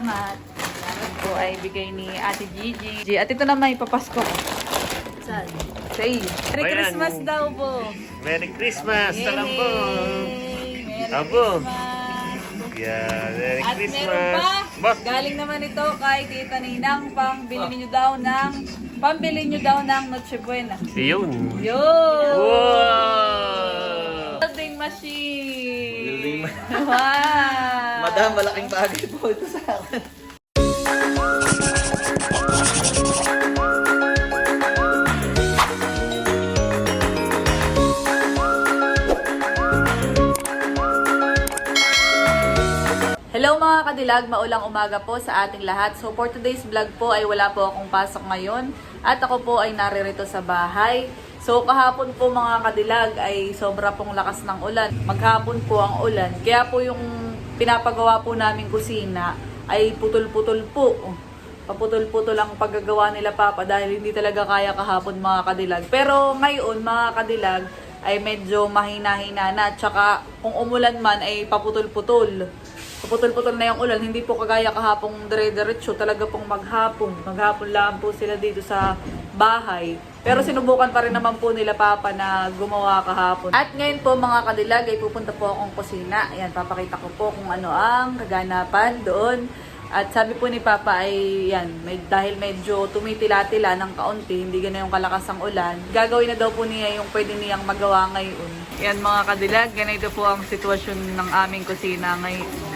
Salamat. Ito ay bigay ni Ate Gigi. At ito naman ipapasko ko. Saan? Sa iyo. Merry Ayan. Christmas daw po. Merry Christmas! Salam po! Yay! Merry Abo. Christmas. Yeah, Merry At Christmas! meron pa, Ba? galing naman ito kay Tita Ninang, pang bilhin nyo daw ng, pambili nyo daw ng Noche Buena. Yun! Yun! Wow! Building machine! Building ma- wow! Madam, malaking bagay po ito sa akin. Hello mga kadilag, maulang umaga po sa ating lahat. So for today's vlog po ay wala po akong pasok ngayon at ako po ay naririto sa bahay. So kahapon po mga kadilag ay sobra pong lakas ng ulan. Maghapon po ang ulan. Kaya po yung pinapagawa po namin kusina ay putol-putol po. Paputol-putol ang paggagawa nila Papa dahil hindi talaga kaya kahapon mga kadilag. Pero ngayon mga kadilag ay medyo mahina-hina na. Tsaka kung umulan man ay paputol-putol. Paputol-putol na yung ulan, hindi po kagaya kahapong dire-diretso, talaga pong maghapon. Maghapon lang po sila dito sa bahay. Pero sinubukan pa rin naman po nila Papa na gumawa kahapon. At ngayon po mga kadilag ay pupunta po akong kusina. Ayan, papakita ko po kung ano ang kaganapan doon. At sabi po ni Papa ay yan, may, dahil medyo tumitila-tila ng kaunti, hindi gana yung kalakas ang ulan, gagawin na daw po niya yung pwede niyang magawa ngayon. Yan mga kadilag, ganito po ang sitwasyon ng aming kusina ngayon.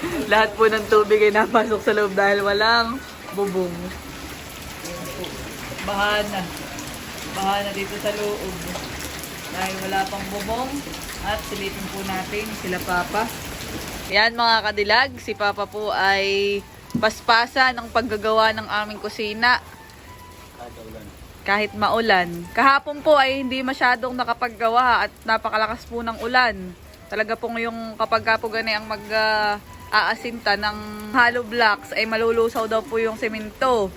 Lahat po ng tubig ay napasok sa loob dahil walang bubong. Baha na. Baha na dito sa loob. Dahil wala pang bubong. At silipin po natin sila Papa. Yan mga kadilag, si Papa po ay paspasa ng paggagawa ng aming kusina. Kahit maulan. Kahapon po ay hindi masyadong nakapaggawa at napakalakas po ng ulan. Talaga pong yung kapag ka po gani ang mag ah, aasinta ng hollow blocks ay malulusaw daw po yung semento.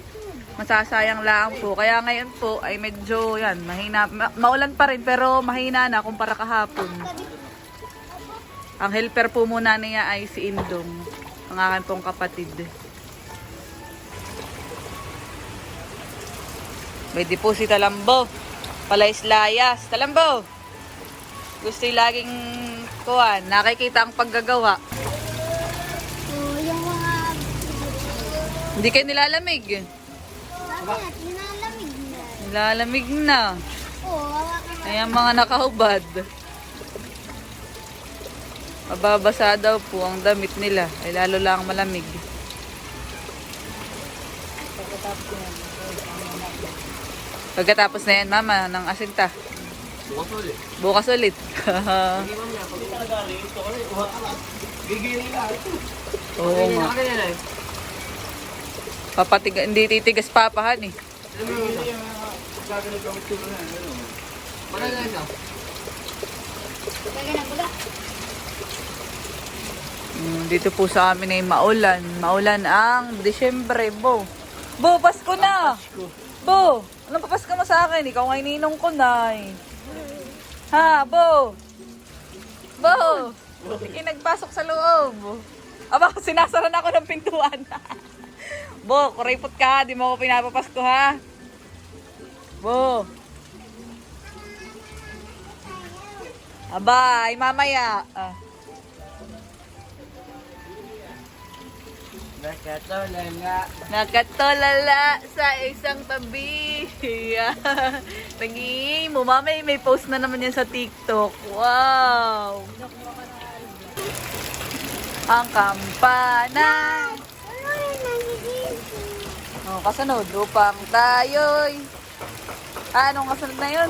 Masasayang lang po. Kaya ngayon po ay medyo yan, mahina. Ma- maulan pa rin pero mahina na kumpara kahapon. Ang helper po muna niya ay si Indong, ang akin pong kapatid. Pwede po si Talambo. Palaislayas. Talambo! Gusto laging kuhan. Nakikita ang paggagawa. Hindi kayo nilalamig. Bakit? Nilalamig na. Nilalamig na. Oo, na. Ayan mga nakahubad. Mababasa daw po ang damit nila. Ay lalo lang malamig. Pagkatapos na yan, mama, ng asinta. Bukas ulit. Bukas ulit. Hindi mo niya, pag ito nagaling, ito ka lang. Gigilin ito. Oo nga. Kaya na eh. Papatig hindi titigas papahan eh. Mm, dito po sa amin ay maulan. Maulan ang Disyembre, Bo. Bo, Pasko na! Bo, anong papasko mo sa akin? Ikaw nga ininong ko na eh. Ha, Bo? Bo! Hindi nagpasok sa loob. Aba, sinasara na ako ng pintuan. Bo, kuripot ka. Di mo ako pinapapasko ha. Bo. Aba, ay mamaya. Ah. Nakatulala. Nakatulala sa isang tabi. Tangi mo, mamay may post na naman yan sa TikTok. Wow! Ang kampana. Nagigising? Oh, kasunod, upang tayo'y... Ah, anong kasunod na yun?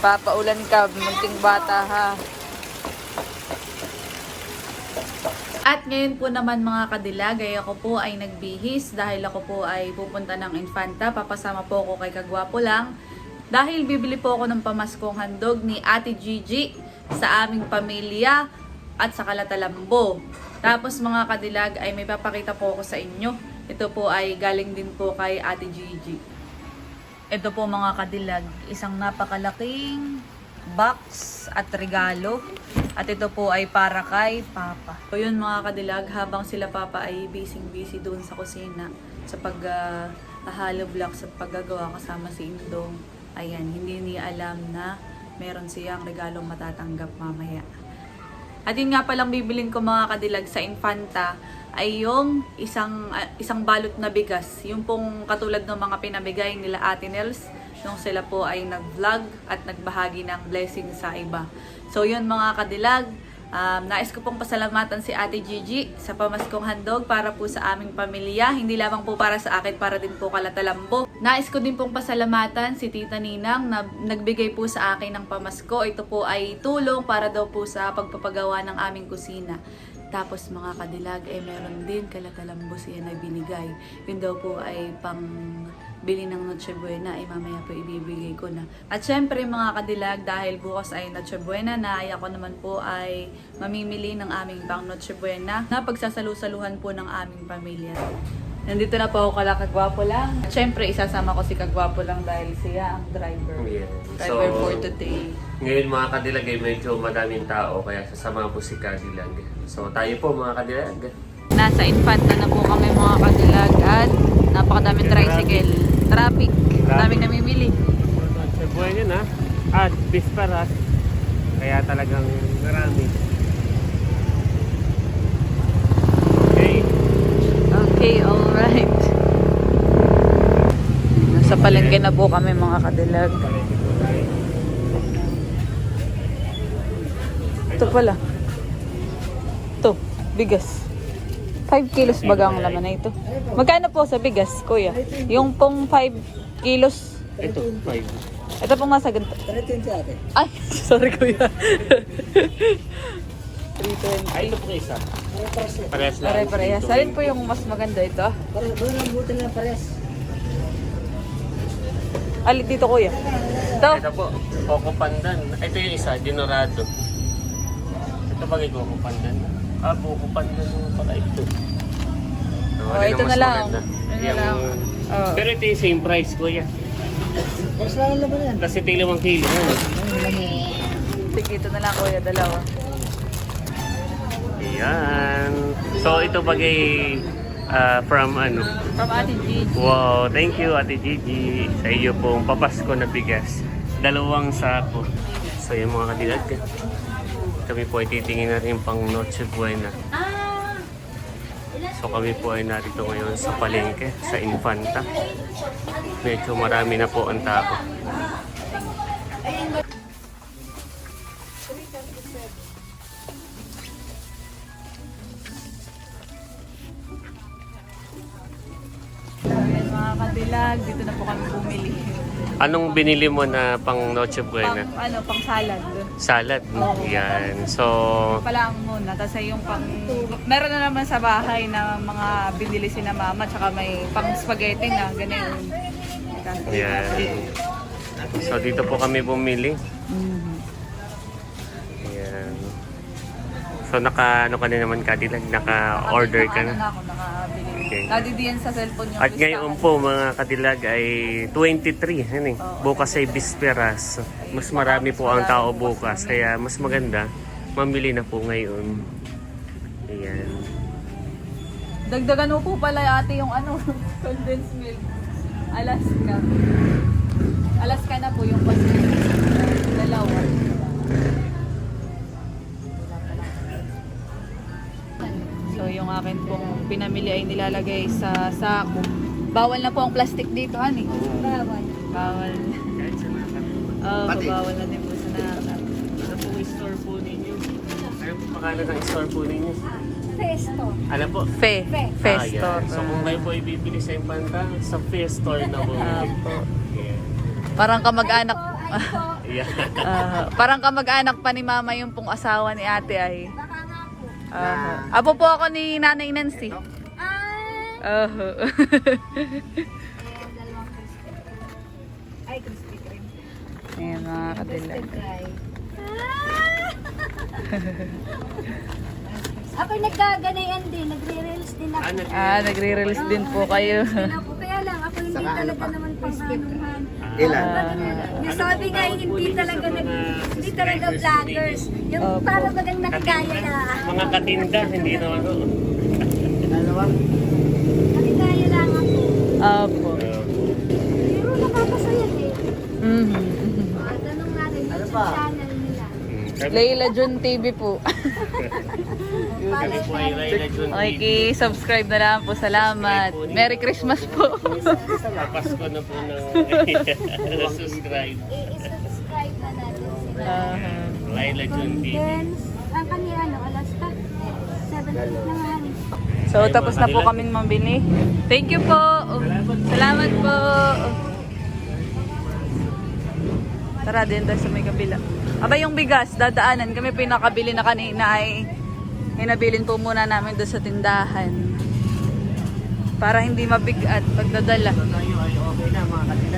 Papaulan ka, munting bata ha. At ngayon po naman mga kadilag, ay ako po ay nagbihis dahil ako po ay pupunta ng Infanta. Papasama po ako kay Kagwapo lang. Dahil bibili po ako ng pamaskong handog ni Ate Gigi sa aming pamilya at sa Kalatalambo. Tapos mga kadilag ay may papakita po ako sa inyo. Ito po ay galing din po kay Ate Gigi. Ito po mga kadilag, isang napakalaking box at regalo. At ito po ay para kay Papa. So yun mga kadilag, habang sila Papa ay busy-busy doon sa kusina sa pag uh, block sa paggagawa kasama si Indong. Ayan, hindi niya alam na meron siyang regalong matatanggap mamaya. At yun nga palang bibilin ko mga kadilag sa Infanta ay yung isang ah, isang balot na bigas. Yung pong katulad ng mga pinabigay nila Ate Nels nung sila po ay nag-vlog at nagbahagi ng blessing sa iba. So yun mga kadilag, um, nais ko pong pasalamatan si Ate Gigi sa pamaskong handog para po sa aming pamilya. Hindi lamang po para sa akin, para din po kalatalambo. Nais ko din pong pasalamatan si Tita Ninang na nagbigay po sa akin ng pamasko. Ito po ay tulong para daw po sa pagpapagawa ng aming kusina. Tapos mga kadilag ay meron din kalatalambo siya na binigay. Yun daw po ay pang bili ng Noche Buena ay mamaya po ibibigay ko na. At syempre mga kadilag dahil bukas ay Noche Buena na ay ako naman po ay mamimili ng aming pang Noche Buena na pagsasalu-saluhan po ng aming pamilya. Nandito na po ako kala Kagwapo lang. At syempre isasama ko si Kagwapo lang dahil siya ang driver. Yeah. Driver So, for today. Ngayon mga kadilag ay medyo madaming tao kaya sasama po si Kadilag. So tayo po mga kadilag. Nasa Infanta na po kami mga kadilag at napakadaming tricycle. Traffic. Daming namimili. Sa buhay yun ha. At Bisparas. Kaya talagang marami. Okay. Okay, alright. Nasa palengke na po kami mga kadilag. Ito pala. Ito, bigas. 5 kilos baga ang laman na ito. Magkano po sa bigas, kuya? Yung pong 5 kilos. Ito, 5. Ito pong nasa ganito. Ay, sorry kuya. 320. Ay, ito po isa. Parehas lang. Pare-parehas. Alin po yung mas maganda ito? Alin dito kuya? Ito. Ito po, Coco Pandan. Ito yung isa, Dinorado. Ito bagay Coco Pandan. Ah, Coco Pandan yung pala ito. Oh, alin ito ang na mas lang. maganda? Ito na Yung- lang. Oh. Pero ito yung same price, kuya. Kasi ito yung limang kilo. Ano? Sige, ito na lang kuya, dalawa. Ayan. So, ito bagay ah, from ano. From Ate Gigi. Wow, thank you Ate Gigi sa iyo pong papasko na bigas. Dalawang sako. So, yung mga kadilag. Kami po ay titingin natin pang Noche Buena. So kami po ay narito ngayon sa palengke, sa Infanta. Medyo marami na po ang tao. Mga kadilag, dito na po kami bumili. Anong binili mo na pang Noche Pang, Buena? ano, pang salad. Salad. Oo. Yan. So, Pala ang muna. Tapos ay yung pang... Meron na naman sa bahay na mga binili si na mama. Tsaka may pang spaghetti na. Ganun. yan. So dito po kami bumili. Mhm. Yan. So naka ano ka na naman kadilag, naka-order ka Ano na. na ako nakabili. Okay. Nadidiyan sa cellphone yung At ngayon po mga kadilag ay 23. Yan eh. Oo. Bukas ay bisperas. Mas marami po ang tao bukas. Kaya mas maganda mamili na po ngayon. Ayan. Dagdagan mo po pala ate yung ano, condensed milk. Alaska. Alaska na po yung pasin. Dalawa. Yung akin pong pinamili ay nilalagay sa sako. Bawal na po ang plastic dito, honey. Bawal. Bawal. Kahit sa nakat. Oh, bawal na din po sa nakat. Ano po yung store po ninyo? Ano po pangalan ng store po ninyo? Pesto. Ano po? Fe. Fe. Fe Ah, store. So kung kayo po ibibili sa Impanta, sa Fe store na po. Apo. Yeah. Parang kamag-anak. Ay po. Yeah. Ah, parang kamag-anak pa ni mama yung pong asawa ni ate ay. Uh, apo po ako ni Nanay Nancy. Ah. Uh, Ayan, dalawang crispy. Ay, crispy cream. Ayan mga kadilag. Try. Ako nagkaganayan din, nagre-reels din ako. Ano? Ah, nagre-release din po kayo. Nagre-reels ako. Kaya lang, ako hindi talaga naman pang anuhan. Ilan? Yung sabi nga, hindi talaga nag, hindi talaga vloggers. Yung Opo. para bagang nakagaya na. Mga katinda, hindi na ano. Dalawa? Nakagaya lang ako. Opo. Pero nakakasaya eh. Mhm. Ah, tanong natin, Ano yung pa? channel nila. Leila Jun TV po. Kami po ay Laila Jun Okay, subscribe na lang po. Salamat. Merry Christmas po. Papasko na po ng subscribe. I-subscribe na natin sila. Aha. Laila Jun TV. Then, ang kanila, ano, alas pa? 7 na nga. So, tapos na po kaming mambili. Thank you po. Salamat po. Tara din tayo sa may kabila. Aba yung bigas, dadaanan. Kami pinakabili na kanina ay hinabilin po muna namin doon sa tindahan. Para hindi mabigat pagdadala.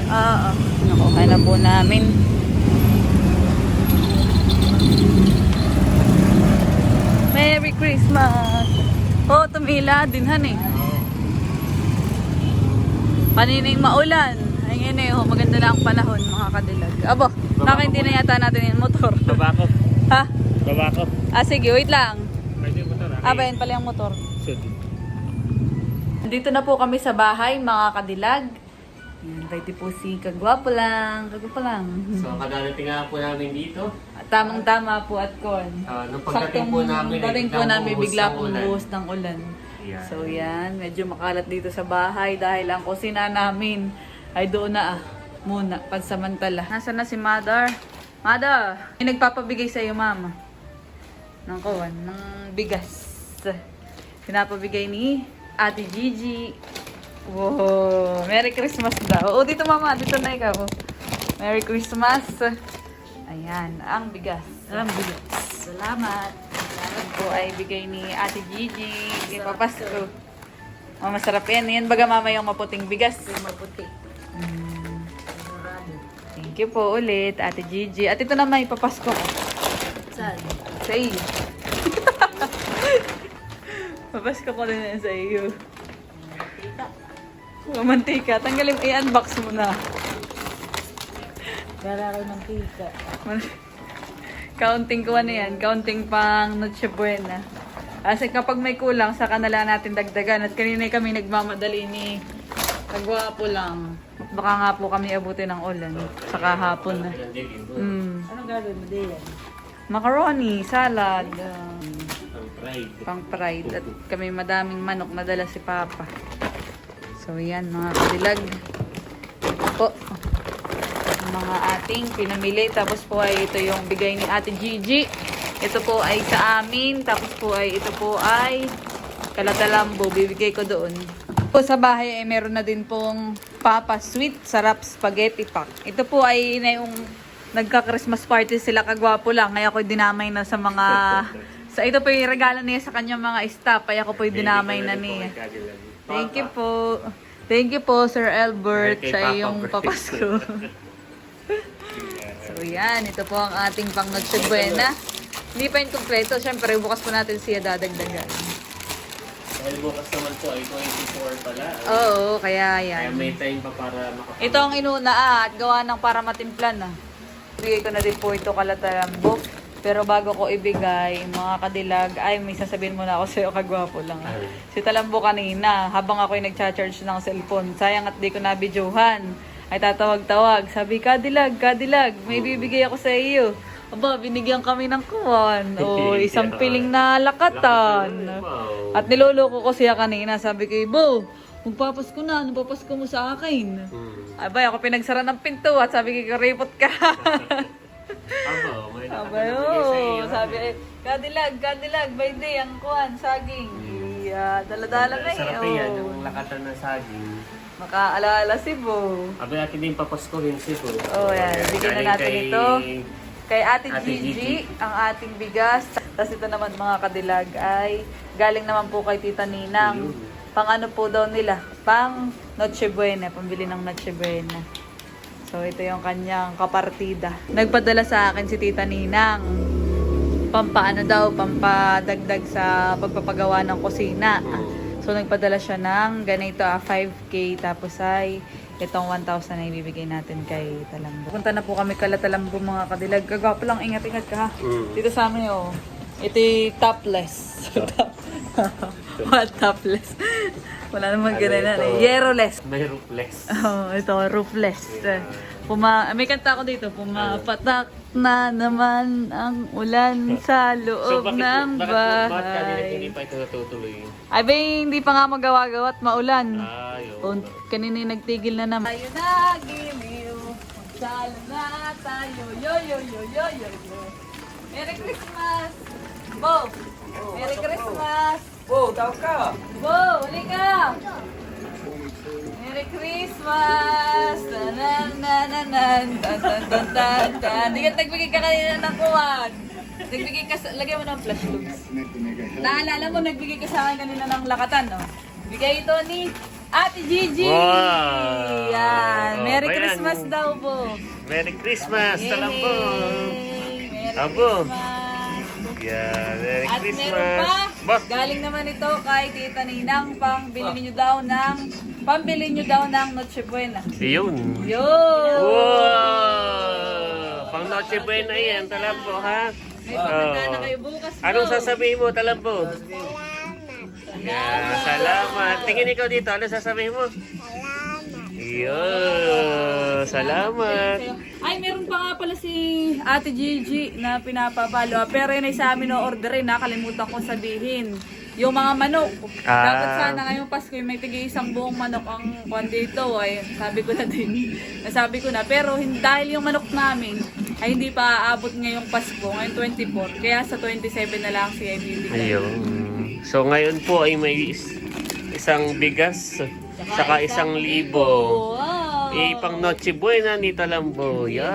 Oo. Nakuha na po namin. Merry Christmas! Oh, tumila din han eh. Panining maulan. Ay ngayon eh, oh, maganda na ang panahon mga kadilag. Abo, naka hindi na yata natin yung motor. Baba ko. ha? Baba ko. Ah, sige, wait lang. Pwede mo ito na. Ah, ba, yan pala yung motor. Dito na po kami sa bahay, mga kadilag. Yan, ready po si Kagwapo lang. Kagwapo lang. So, kadarating nga po namin dito. Tamang-tama po at kon. Ah, nung pagdating po namin, dating po namin bigla ulan. buhos ng ulan. Yan. So yan, medyo makalat dito sa bahay dahil ang kusina namin ay doon na ah, muna, pansamantala. Nasaan na si Mother? Mother, may nagpapabigay sa iyo, mama. Ng kawan, ng bigas. Pinapabigay ni Ate Gigi. Wow, Merry Christmas daw. O, dito mama, dito na ikaw. Merry Christmas. Ayan, ang bigas. Ang bigas. Salamat. Salamat po ay bigay ni Ate Gigi. Ipapasko. Oh, masarap yan. Yan baga mama yung maputing bigas. Maputi. Thank you po ulit, Ate Gigi. At ito naman, ipapasko ko. Saan? Sa iyo. Papasko ko yan sa iyo. Mantika. Mantika. Tanggalin, i-unbox mo na. Para kay mantika. Man- Counting ko ano yan, counting pang Noche Buena. Kasi kapag may kulang, saka na lang natin dagdagan. At kanina kami nagmamadali ni Kagwapo lang. Baka nga po kami abutin ng ulan. Saka hapon na. Mm. Anong gagawin mo din? Macaroni, salad, pride. pang pride. At kami madaming manok na dala si Papa. So yan mga kadilag. Po. Ang mga ating pinamili. Tapos po ay ito yung bigay ni Ate Gigi. Ito po ay sa amin. Tapos po ay ito po ay kalatalambo. Bibigay ko doon. Po sa bahay ay meron na din pong Papa Sweet Sarap Spaghetti Pack. Ito po ay na yung nagka-Christmas party sila kagwapo lang. Kaya ako dinamay na sa mga... Sa ito po yung regalo niya sa kanyang mga staff. Kaya ako po yung dinamay na niya. Thank you po. Thank you po, Sir Albert, sa iyong papasko. yan, ito po ang ating pang Buena. Hindi pa yung kompleto. Siyempre, bukas po natin siya dadagdagan. Dahil bukas naman po ay 24 pala. Oo, kaya Kaya yan. may time pa para makapag... Ito ang inuna ah, at gawa ng para matimplan ah. Bigay ko na din po ito kalatalambo. Pero bago ko ibigay, mga kadilag, ay may sasabihin muna ako sa'yo, kagwapo lang. ah. Si Talambo kanina, habang ako'y nagcha-charge ng cellphone, sayang at di ko nabidyohan, ay tatawag-tawag. Sabi, kadilag, kadilag, may bibigay ako sa iyo. Aba, binigyan kami ng kuwan. O, isang piling na lakatan. Wow. At niloloko ko siya kanina. Sabi ko, Bo, magpapasko na. Ano papasko mo sa akin? Hmm. Abay, ako pinagsara ng pinto at sabi ko, repot ka. Aba, may Abay, iyo. oo. Sabi, eh, kadilag, kadilag, by day, ang kuhan, saging. Iya, dala-dala na eh. Sarap yan, oh. yung lakatan na saging. Makaalala si Bo. Abay, atin din papaskuhin si po. Oh, yan. Bigyan na natin ito. Kay Ate, Ate Gigi, Gigi. ang ating bigas. Tapos ito naman mga kadilag ay galing naman po kay Tita Ninang. Pang ano po daw nila? Pang Noche Buena. Pambili ng Noche Buena. So ito yung kanyang kapartida. Nagpadala sa akin si Tita Ninang. Pampaano daw, pampadagdag sa pagpapagawa ng kusina. So nagpadala siya ng ganito ah, 5K tapos ay itong 1,000 na ibibigay natin kay Talambo. Punta na po kami kala Talambo mga kadilag. Gagawa lang, ingat-ingat ka ha. Mm. Dito sa amin oh. Ito topless. What topless? Wala naman Ano ganun na. eh. Yeroless. May roofless. Oh, ito, roofless. Puma, may kanta ako dito, pumapatak na naman ang ulan sa loob bakit, ng bakit, bakit kanina hindi bahay. pa ito natutuloy? Ay, ba, hindi pa nga magawa-gawa at maulan. Ayaw. O, kanina yung nagtigil na naman. Tayo na, giliw. Magsalo na tayo. Yo, yo, yo, yo, yo, yo. Merry Christmas! Bo! Merry Christmas! Wow, tawag ka. Bo, huli ka! Merry Christmas! Tanan, nananan, tan, tan, tan, tan, tan. Di ka nagbigay ka kanina ng kuwan. Nagbigay ka sa, lagyan mo ng flash loops. Naalala mo, nagbigay ka sa akin kanina ng lakatan, no? Bigay ito ni Ate Gigi! Wow! Yan. Merry Ayan. Christmas daw po. Merry Christmas! Talambo! Merry Abo. Christmas! Yeah, Merry At Christmas! meron pa, Bah! galing naman ito kay Tita Ninang, pang bilhin nyo daw ng, pambili nyo daw ng Noche Buena. Yun! Yun! Wow! Pang Noche Buena yan, Talambo, ha? May pagkanta na Oh. kayo bukas po. Anong sasabihin mo, Talambo? Yeah, salamat. Tingin ikaw dito, ano sasabihin mo? Salamat. Yun, salamat. Ay, meron pa nga pala si Ate Gigi na pinapapalo. Pero yun ay sa amin no-orderin. Nakalimutan ko sabihin. Yung mga manok. Ah. Dapat sana ngayong Pasko yung may tigay isang buong manok ang kwan dito. Ay, sabi ko na din. Nasabi ko na. Pero hin- dahil yung manok namin ay hindi pa aabot ngayong Pasko. Ngayon 24. Kaya sa 27 na lang siya ibibigay. Ayun. So ngayon po ay may is- isang bigas, saka isang libo. Wow! Eh, pang Noche Buena ni Talambo. Yan.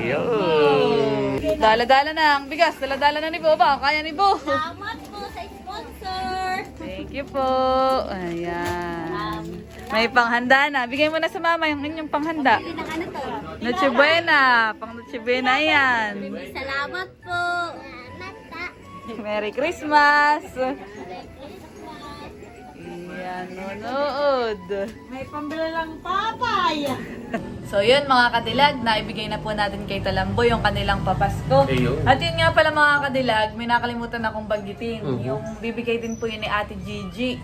Yan. Dala-dala na ang bigas. Dala-dala na ni Bo ba? Kaya ni Bo. Salamat po sa sponsor. Thank you po. Ayan. May panghanda na. Bigay mo na sa mama yung inyong panghanda. Na ano to. Noche Buena. Pang Noche Buena yan. Salamat po. Salamat ta. Merry Christmas. Ayan, nunood. May pambili lang papay. So yun mga kadilag, naibigay na po natin kay Talambo yung kanilang papasko. Ayun. At yun nga pala mga kadilag, may nakalimutan akong banggitin. Mhm. Yung bibigay din po yun ni Ate Gigi.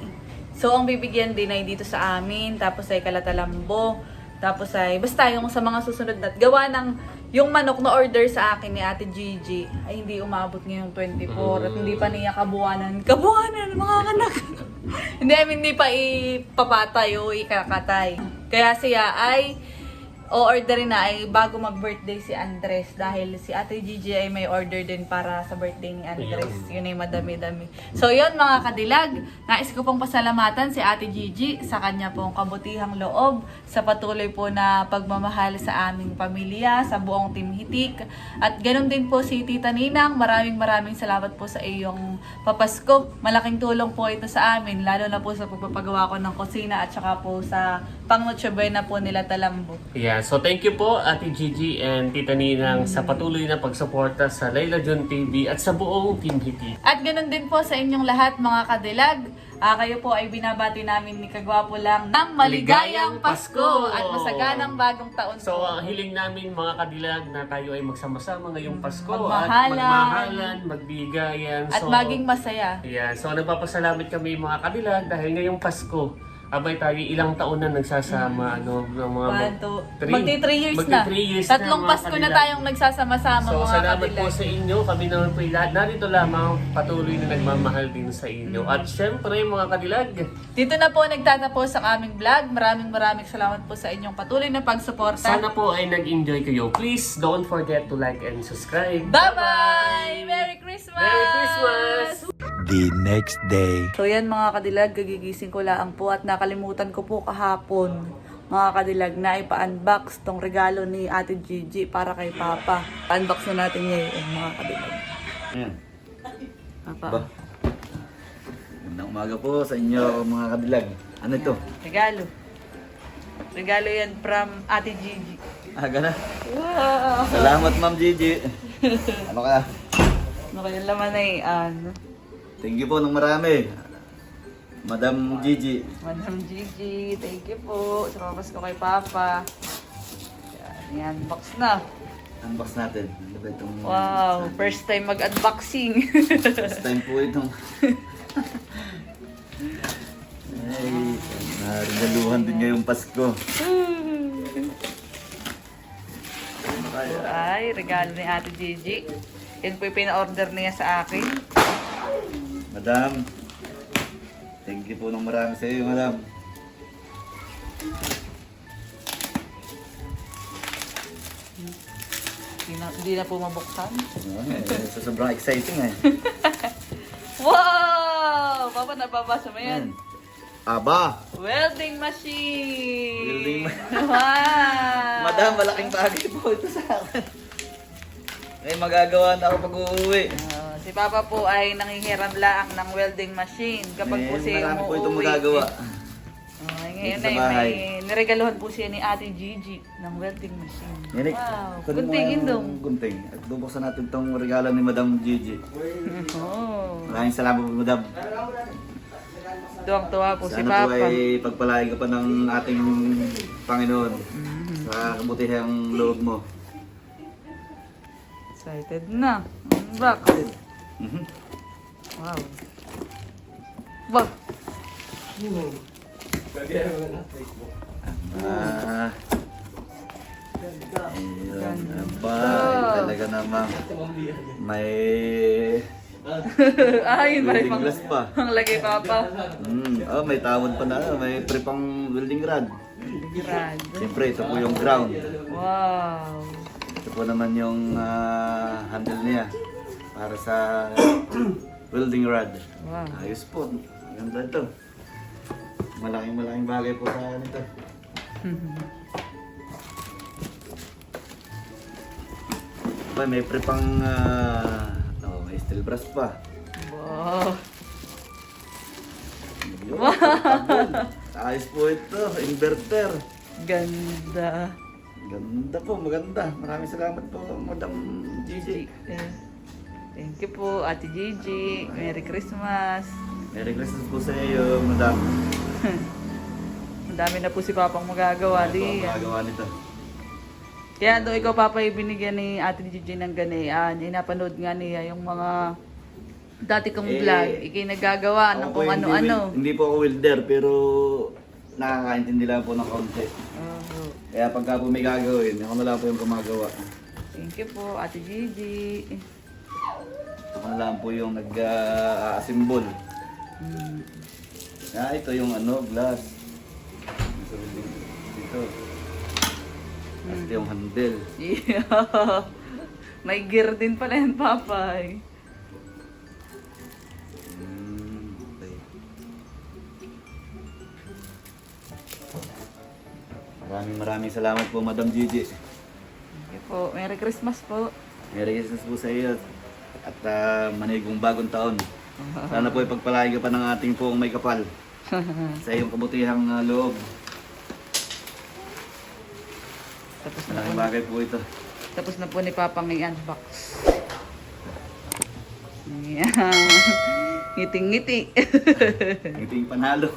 So ang bibigyan din ay dito sa amin, tapos ay kala Talambo, tapos ay basta yung sa mga susunod na gawa ng yung manok na order sa akin ni Ate Gigi ay hindi umabot ngayong 24 at hindi pa niya kabuwanan. Kabuwanan mga anak! hindi, I mean, hindi pa ipapatay o ikakatay. Kaya siya ay o-orderin na ay bago mag-birthday si Andres dahil si Ate Gigi ay may order din para sa birthday ni Andres. Yun ay madami-dami. So yun mga kadilag, nais ko pong pasalamatan si Ate Gigi sa kanya pong kabutihang loob, sa patuloy po na pagmamahal sa aming pamilya, sa buong Team Hitik. At ganun din po si Tita Ninang, maraming maraming salamat po sa iyong papasko. Malaking tulong po ito sa amin, lalo na po sa pagpapagawa ko ng kusina at saka po sa pang Noche Buena po nila Talambo. Yeah, so thank you po Ate Gigi and Tita Ninang sa patuloy na pagsuporta sa Layla Jun TV at sa buong Team Hiti. At ganun din po sa inyong lahat mga kadilag. Ah, kayo po ay binabati namin ni Kagwapo lang ng maligayang Pasko at masaganang bagong taon So, ang hiling namin mga kadilag na tayo ay magsama-sama ngayong Pasko Magmahalan. at magmahalan, magbigayan. At so, maging masaya. Yeah, so nagpapasalamat kami mga kadilag dahil ngayong Pasko, abay tayo ilang taon na nagsasama ano ng mga two, three- magti 3 years magti na. three years Tatlong mga Pasko na tayong nagsasama-sama So, mga salamat kadilag. po sa inyo. Kami naman po lahat narito lamang patuloy na nagmamahal din sa inyo. Mm. At syempre, mga kadilag, Dito na po nagtatapos ang aming vlog. Maraming maraming salamat po sa inyong patuloy na pagsuporta. sana po ay nag-enjoy kayo. Please don't forget to like and subscribe. Bye-bye! Merry Christmas! Merry Christmas! The next day. So yan mga kadilag, gagigising ko lang po at nakalimutan ko po kahapon mga kadilag na ipa-unbox tong regalo ni Ate Gigi para kay Papa. Unbox na natin ngayon mga kadilag. Ayan. Papa, Ba? Magandang umaga po sa inyo mga kadilag. Ano ito? regalo. Regalo yan from Ate Gigi. Ah, gana. Wow! Salamat Ma'am Gigi. Ano kaya? Ano kaya laman na eh, ano? Thank you po ng marami. Madam Gigi. Madam Gigi, thank you po. Papas ko kay Papa. Yan, i-unbox na. Unbox natin. Ano ba itong... Wow, first time mag-unboxing. First time po itong... Ay, narigaluhan din ngayong Pasko. Ay, regalo ni Ate Gigi. Yan po yung pina-order niya sa akin. Madam, thank you po ng marami sa iyo, madam. Hindi na, hindi na po mabuksan. So, sobrang exciting eh. Wow! Papa, nababasa mo yan. Aba! Welding machine! Welding ma- Wow! Madam, malaking bagay po ito sa akin. May magagawa na ako pag uuwi. Ah, si Papa po ay nangihiram laang ng welding machine kapag po siya marami po itong magagawa. Ay, ngayon Sa ay bahay. may niregaluhan po siya ni Ate Gigi ng welding machine. Yan Wow! kunin mo Kuntingin yung dong. Gunting. At bubuksan natin itong regalo ni Madam Gigi. Oh, Maraming salamat po, Madam. tuwang-tuwa po si Sana po Papa. ay pagpalain ka pa ng ating Panginoon Mm-hmm. sa kabutihang loob mo. Excited na. Unbox. Mhm. Wow. Wow. Ah. Ayun. Aba, talaga namang may Ay, may pang... glass pa. Ang lagay Papa. Mm. Oh, may tawad pa na. May pre pang welding rod. Grad. Siyempre, ito po yung ground. Wow. Ito po naman yung ah, handle niya para sa welding rod. Wow. Ayos po. Ganda ito. Malaking malaking bagay po sa akin ito. Ba, may pre pang ah, oh, may steel brass pa. Wow. Yun, Ayos po ito, inverter. Ganda. Ganda po, maganda. Maraming salamat po, Madam Gigi. Eh, Thank you po, Ate Gigi. Merry Christmas. Merry Christmas po sa iyo, Madam. Ang dami na po si Papang magagawa. Ano Di. magagawa nito? Kaya doon ikaw, Papa, ibinigyan ni Ate Gigi ng ganyan. Inapanood nga niya yung mga dati kong Eh, vlog. Ikay nagagawa ng Ako po kung hindi ano-ano. Hindi po ako welder, pero nakakaintindi lang po ng kaunti. Oh, Kaya pagka po may gagawin, ako na lang po yung gumagawa. thank you po, Ate Gigi. Na lang po yung nag-assemble. Hmm. Ah, ito yung ano, glass. Ito, ito. At ito yung handle. Yeah. May gear din pala yan, Papa. eh. Mm, okay. Maraming maraming salamat po, Madam Gigi. You po. Merry Christmas po. Merry Christmas po sa iyo at ah, manigong bagong taon. Sana po ipagpalain ka pa ng ating pong may kapal sa iyong kabutihang ah, loob. Tapos na po, Malaking bagay po ito. tapos na po ni Papang i-unbox. Ayan. Ngiting-ngiti. Yung panalo.